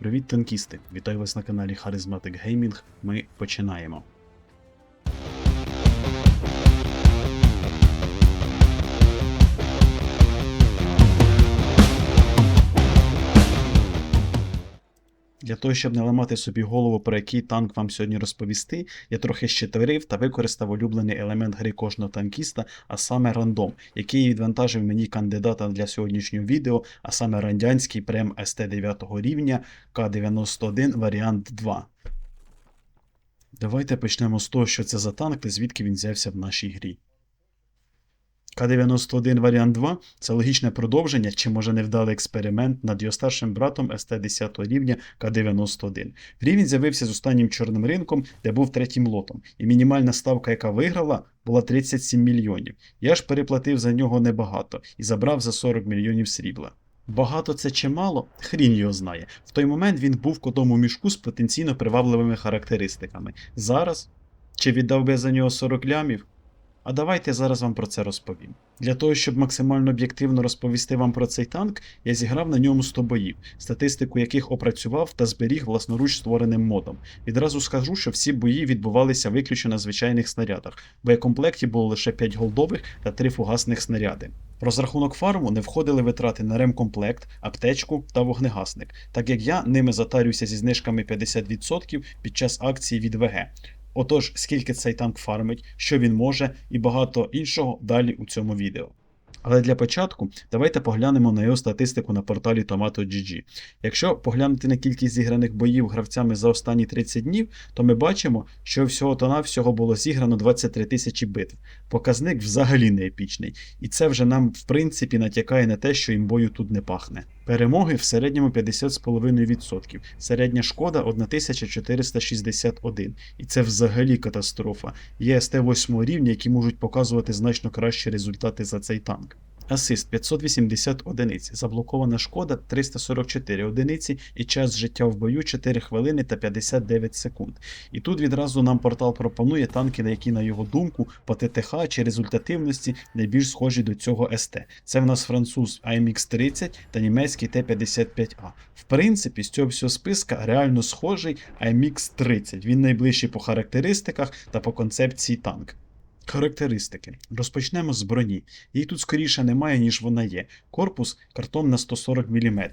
Привіт, танкісти! Вітаю вас на каналі Charismatic Gaming. Ми починаємо. Для того, щоб не ламати собі голову, про який танк вам сьогодні розповісти, я трохи щитовирив та використав улюблений елемент гри кожного танкіста, а саме рандом, який відвантажив мені кандидата для сьогоднішнього відео, а саме радянський прем СТ 9 рівня К91 варіант 2. Давайте почнемо з того, що це за танк та звідки він взявся в нашій грі. К-91 варіант 2 це логічне продовження чи може невдалий експеримент над його старшим братом СТ 10 рівня К-91. Грі він з'явився з останнім чорним ринком, де був третім лотом, і мінімальна ставка, яка виграла, була 37 мільйонів. Я ж переплатив за нього небагато і забрав за 40 мільйонів срібла. Багато це чи мало? Хрін його знає. В той момент він був в котому мішку з потенційно привабливими характеристиками. Зараз чи віддав би за нього 40 лямів? А давайте я зараз вам про це розповім. Для того, щоб максимально об'єктивно розповісти вам про цей танк, я зіграв на ньому 100 боїв, статистику яких опрацював та зберіг власноруч створеним модом. Відразу скажу, що всі бої відбувалися виключно на звичайних снарядах, в боєкомплекті було лише 5 голдових та 3 фугасних снаряди. В розрахунок фарму не входили витрати на ремкомплект, аптечку та вогнегасник, так як я ними затарююся зі знижками 50% під час акції від ВГ. Отож, скільки цей танк фармить, що він може і багато іншого далі у цьому відео. Але для початку давайте поглянемо на його статистику на порталі Tomato.gg. Якщо поглянути на кількість зіграних боїв гравцями за останні 30 днів, то ми бачимо, що всього то навсього було зіграно 23 тисячі битв. Показник взагалі не епічний, і це вже нам в принципі натякає на те, що імбою тут не пахне. Перемоги в середньому 50,5%. Середня шкода 1461. І це взагалі катастрофа. Є СТ-8 рівня, які можуть показувати значно кращі результати за цей танк. Асист 580 одиниць, заблокована шкода 344 одиниці і час життя в бою 4 хвилини та 59 секунд. І тут відразу нам портал пропонує танки, на які, на його думку, по ТТХ чи результативності найбільш схожі до цього СТ. Це в нас француз AMX 30 та німецький Т-55А. В принципі, з цього всього списка реально схожий AMX 30. Він найближчий по характеристиках та по концепції танк. Характеристики. Розпочнемо з броні. Її тут скоріше немає, ніж вона є. Корпус картон на 140 мм.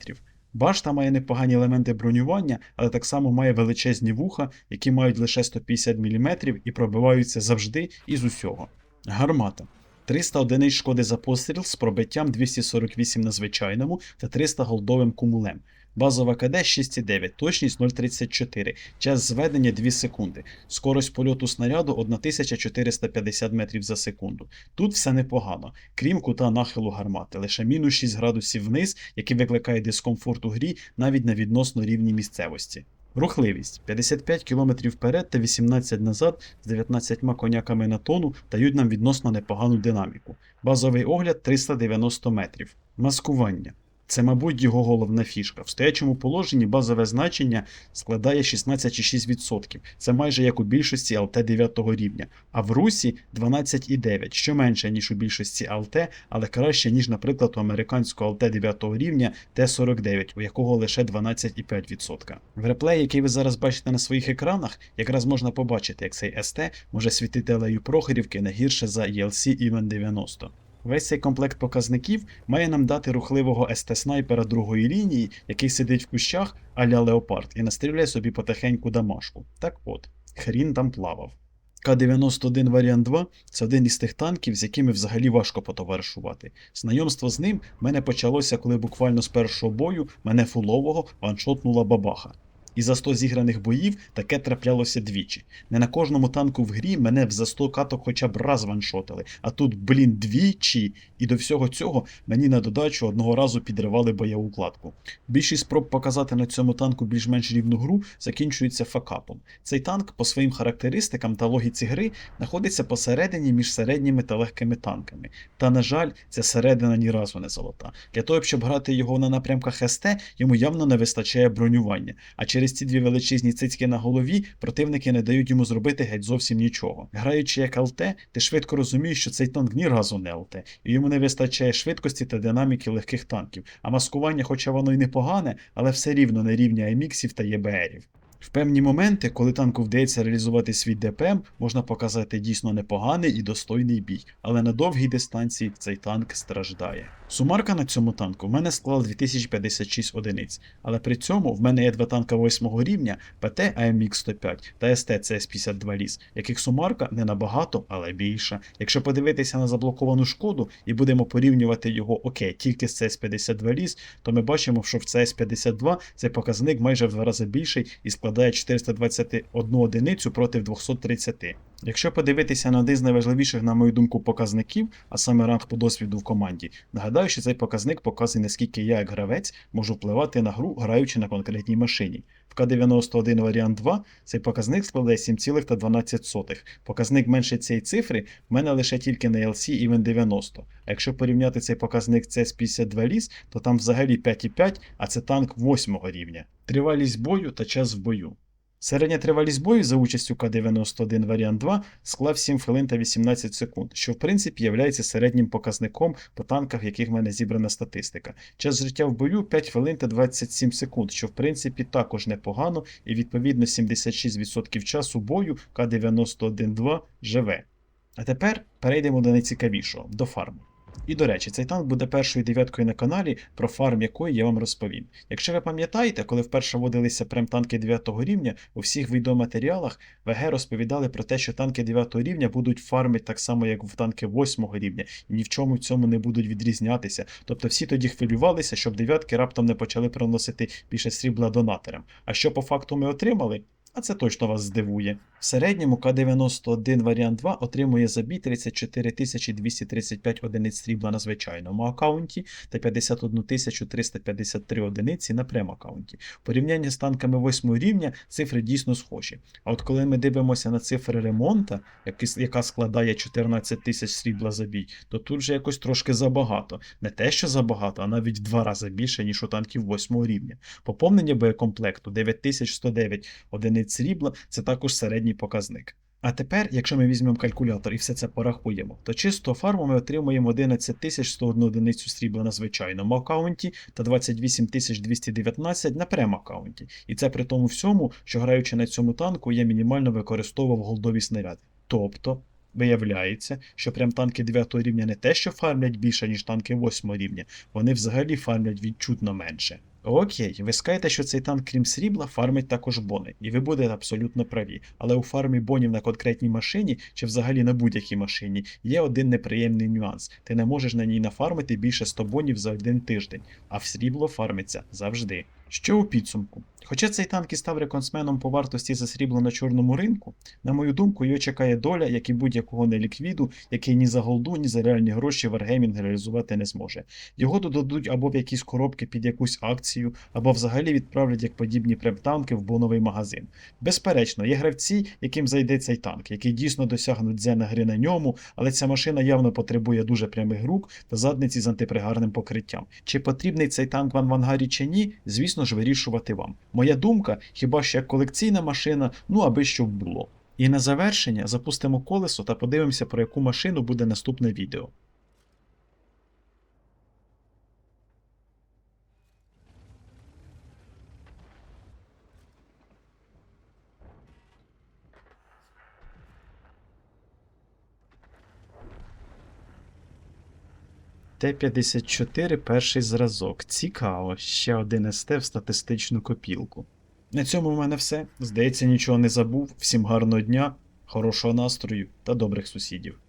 Башта має непогані елементи бронювання, але так само має величезні вуха, які мають лише 150 мм і пробиваються завжди і з усього. Гармата. 300 одиниць шкоди за постріл з пробиттям 248 на звичайному та 300 голдовим кумулем. Базова КД 6,9, точність 0,34, час зведення 2 секунди, скорость польоту снаряду 1450 метрів за секунду. Тут все непогано, крім кута нахилу гармати, лише мінус 6 градусів вниз, який викликає дискомфорт у грі навіть на відносно рівній місцевості. Рухливість 55 км вперед та 18 назад з 19 коняками на тону дають нам відносно непогану динаміку. Базовий огляд 390 метрів. Маскування. Це, мабуть, його головна фішка. В стоячому положенні базове значення складає 16,6%. Це майже як у більшості ЛТ 9 рівня, а в Русі 12,9%, що менше, ніж у більшості ЛТ, але краще, ніж, наприклад, у американського ЛТ 9 рівня Т49, у якого лише 12,5%. В реплеї, який ви зараз бачите на своїх екранах, якраз можна побачити, як цей СТ може світити алею Прохорівки не гірше за ELC Even 90. Весь цей комплект показників має нам дати рухливого СТ-снайпера другої лінії, який сидить в кущах а-ля Леопард і настріляє собі потихеньку дамашку. Так от, хрін там плавав. К-91 варіант 2 це один із тих танків, з якими взагалі важко потоваришувати. Знайомство з ним мене почалося, коли буквально з першого бою мене фулового ваншотнула бабаха. І за 100 зіграних боїв таке траплялося двічі. Не на кожному танку в грі мене б за 100 каток хоча б раз ваншотили, а тут, блін, двічі. І до всього цього мені на додачу одного разу підривали бойову кладку. Більшість спроб показати на цьому танку більш-менш рівну гру закінчується факапом. Цей танк по своїм характеристикам та логіці гри знаходиться посередині між середніми та легкими танками. Та, на жаль, ця середина ні разу не золота. Для того, щоб грати його на напрямках СТ, йому явно не вистачає бронювання, а через через ці дві величезні цицьки на голові противники не дають йому зробити геть зовсім нічого. Граючи як ЛТ, ти швидко розумієш, що цей танк ні разу не ЛТ, і йому не вистачає швидкості та динаміки легких танків. А маскування, хоча воно й непогане, але все рівно не рівня АМІКсів та ЄБРів. В певні моменти, коли танку вдається реалізувати свій ДПМ, можна показати дійсно непоганий і достойний бій, але на довгій дистанції цей танк страждає. Сумарка на цьому танку в мене склала 2056 одиниць, але при цьому в мене є два танка 8 рівня ПТ АМХ 105 та СТ CS52 ліс, яких сумарка не набагато, але більша. Якщо подивитися на заблоковану шкоду і будемо порівнювати його окей, тільки з CS52 ліс, то ми бачимо, що в CS52 цей показник майже в два рази більший і складає 421 одиницю проти 230. Якщо подивитися на один з найважливіших, на мою думку, показників, а саме ранг по досвіду в команді, нагадаю, що цей показник показує, наскільки я, як гравець, можу впливати на гру, граючи на конкретній машині. В К91 варіант 2 цей показник складає 7,12. Показник менше цієї цифри в мене лише тільки на LC і Win 90. А якщо порівняти цей показник з 52 ліс, то там взагалі 5,5, а це танк 8 рівня. Тривалість бою та час в бою. Середня тривалість бою за участю К91 варіант 2 склав 7 хвилин та 18 секунд, що в принципі є середнім показником по танках, в яких в мене зібрана статистика. Час життя в бою 5 хвилин та 27 секунд, що в принципі також непогано, і відповідно 76% часу бою К91-2 живе. А тепер перейдемо до найцікавішого до фарму. І до речі, цей танк буде першою дев'яткою на каналі, про фарм якої я вам розповім. Якщо ви пам'ятаєте, коли вперше вводилися прем-танки 9 рівня, у всіх відеоматеріалах ВГ розповідали про те, що танки 9 рівня будуть фармити так само, як в танки 8 рівня, і ні в чому в цьому не будуть відрізнятися. Тобто всі тоді хвилювалися, щоб дев'ятки раптом не почали приносити більше срібла донаторам. А що по факту ми отримали? А це точно вас здивує. В середньому К91 варіант 2 отримує за бій 34 235 одиниць срібла на звичайному аккаунті та 51 353 одиниці на прем-аккаунті. В порівнянні з танками 8 рівня цифри дійсно схожі. А от коли ми дивимося на цифри ремонта, яка складає 14 тисяч срібла за бій, то тут вже якось трошки забагато. Не те, що забагато, а навіть в два рази більше, ніж у танків 8 рівня. Поповнення боєкомплекту 9109 одиниць срібла це також середній показник. А тепер, якщо ми візьмемо калькулятор і все це порахуємо, то чисто фарму ми отримуємо 11 101 одиницю срібла на звичайному аккаунті та 28 219 на прем-аккаунті. І це при тому всьому, що граючи на цьому танку, я мінімально використовував голдові снаряди. Тобто. Виявляється, що прям танки 9 рівня не те, що фармлять більше, ніж танки 8 рівня, вони взагалі фармлять відчутно менше. Окей, ви скажете, що цей танк, крім срібла, фармить також бони, і ви будете абсолютно праві. Але у фармі бонів на конкретній машині чи взагалі на будь-якій машині є один неприємний нюанс: ти не можеш на ній нафармити більше 100 бонів за один тиждень, а в срібло фармиться завжди. Що у підсумку? Хоча цей танк і став реконсменом по вартості за срібло на чорному ринку, на мою думку, його чекає доля, як і будь-якого неліквіду, який ні за голду, ні за реальні гроші Wargaming реалізувати не зможе. Його додадуть або в якісь коробки під якусь акцію, або взагалі відправлять як подібні прем-танки в боновий магазин. Безперечно, є гравці, яким зайде цей танк, які дійсно досягнуть дзена гри на ньому, але ця машина явно потребує дуже прямих рук та задниці з антипригарним покриттям. Чи потрібний цей танк в ангарі чи ні, звісно ж, вирішувати вам. Моя думка, хіба що як колекційна машина, ну аби щоб було. І на завершення запустимо колесо та подивимося, про яку машину буде наступне відео. Т-54 перший зразок. Цікаво, ще один СТ в статистичну копілку. На цьому в мене все. Здається, нічого не забув. Всім гарного дня, хорошого настрою та добрих сусідів.